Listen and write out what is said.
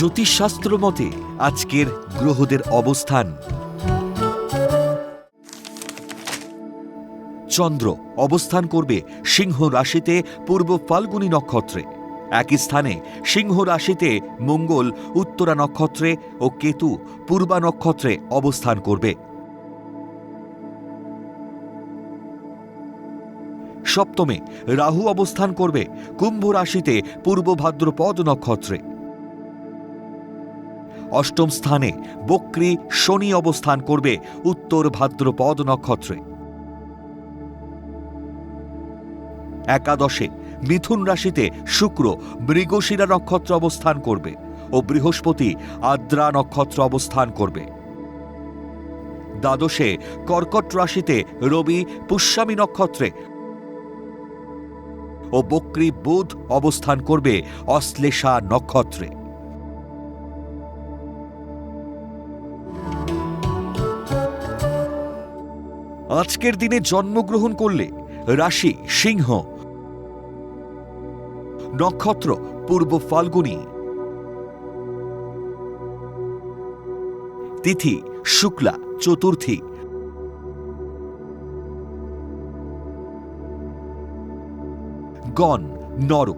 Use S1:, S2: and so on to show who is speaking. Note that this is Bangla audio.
S1: জ্যোতিষশাস্ত্র মতে আজকের গ্রহদের অবস্থান। চন্দ্র অবস্থান করবে সিংহ রাশিতে পূর্ব ফাল্গুনী নক্ষত্রে। একই স্থানে সিংহ রাশিতে মঙ্গল, উত্তরা নক্ষত্রে ও কেতু পূর্বা নক্ষত্রে অবস্থান করবে। সপ্তমে রাহু অবস্থান করবে কুম্ভ রাশিতে পূর্ব ভাদ্রপদ নক্ষত্রে। অষ্টম স্থানে বক্রী শনি অবস্থান করবে উত্তর ভাদ্রপদ নক্ষত্রে। একাদশে মিথুন রাশিতে শুক্র মৃগশিরা নক্ষত্র অবস্থান করবে ও বৃহস্পতি আদ্রা নক্ষত্র অবস্থান করবে। দ্বাদশে কর্কট রাশিতে রবি পুষ্যামী নক্ষত্রে ও বক্রী বুধ অবস্থান করবে অশ্লেষা নক্ষত্রে। আজকের দিনে জন্মগ্রহণ করলে রাশি সিংহ নক্ষত্র পূর্ব ফাল্গুনী তিথি শুক্লা চতুর্থী গণ নর